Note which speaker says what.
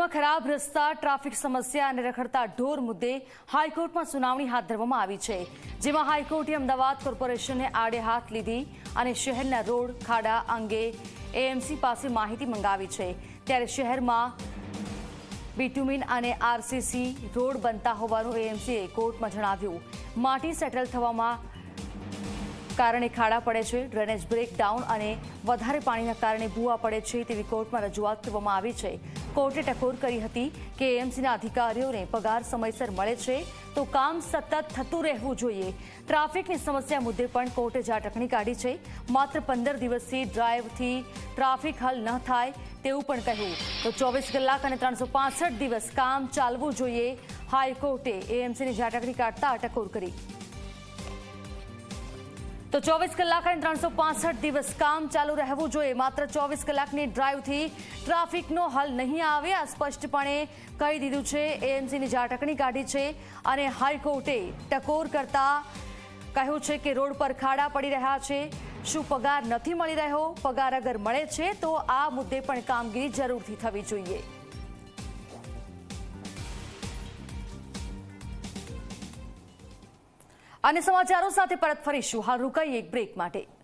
Speaker 1: માં ખરાબ રસ્તા, ટ્રાફિક સમસ્યા અને રખડતા ઢોર મુદ્દે હાઈકોર્ટમાં સુનાવણી હાથ ધરવામાં આવી છે, જેમાં હાઈકોર્ટે અમદાવાદ કોર્પોરેશનને આડે હાથ લીધી અને શહેરના રોડ, ખાડા અંગે એએમસી પાસે માહિતી મંગાવી છે. ત્યારે શહેરમાં બિટ્યુમિન અને આરસીસી રોડ બનતા હોવાનું એએમસીએ કોર્ટમાં જણાવ્યું. માટી સેટલ થવામાં કારણે ખાડા પડે છે, ડ્રેનેજ બ્રેકડાઉન અને વધારે પાણીના કારણે ભૂવા પડે છે તેવી કોર્ટમાં રજૂઆત કરવામાં આવી છે. કોર્ટે ટકોર કરી હતી કે એએમસીના અધિકારીઓને પગાર સમયસર મળે છે, તો કામ સતત થતું રહેવું જોઈએ. ટ્રાફિકની સમસ્યા મુદ્દે પણ કોર્ટે ઝાટકણી કાઢી છે. માત્ર પંદર દિવસથી ડ્રાઈવથી ટ્રાફિક હલ ન થાય તેવું પણ કહ્યું. તો ચોવીસ કલાક અને ત્રણસો દિવસ કામ ચાલવું જોઈએ. હાઈકોર્ટે એએમસીની ઝાટકણી કાઢતા ટકોર કરી. તો ચોવીસ કલાક અને ત્રણસો દિવસ કામ ચાલુ રહેવું જોઈએ. માત્ર ચોવીસ કલાકની ડ્રાઈવથી ટ્રાફિકનો હલ નહીં આવે, આ સ્પષ્ટપણે કહી દીધું છે એએમસીની ઝાટકણી કાઢી છે અને હાઈકોર્ટે ટકોર કરતા કહ્યું છે કે રોડ પર ખાડા પડી રહ્યા છે. શું પગાર નથી મળી રહ્યો? પગાર અગર મળે છે તો આ મુદ્દે પણ કામગીરી જરૂરથી થવી જોઈએ. અને સમાચારો સાથે પરત ફરીશું. હાલ રોકાઈ એક બ્રેક માટે.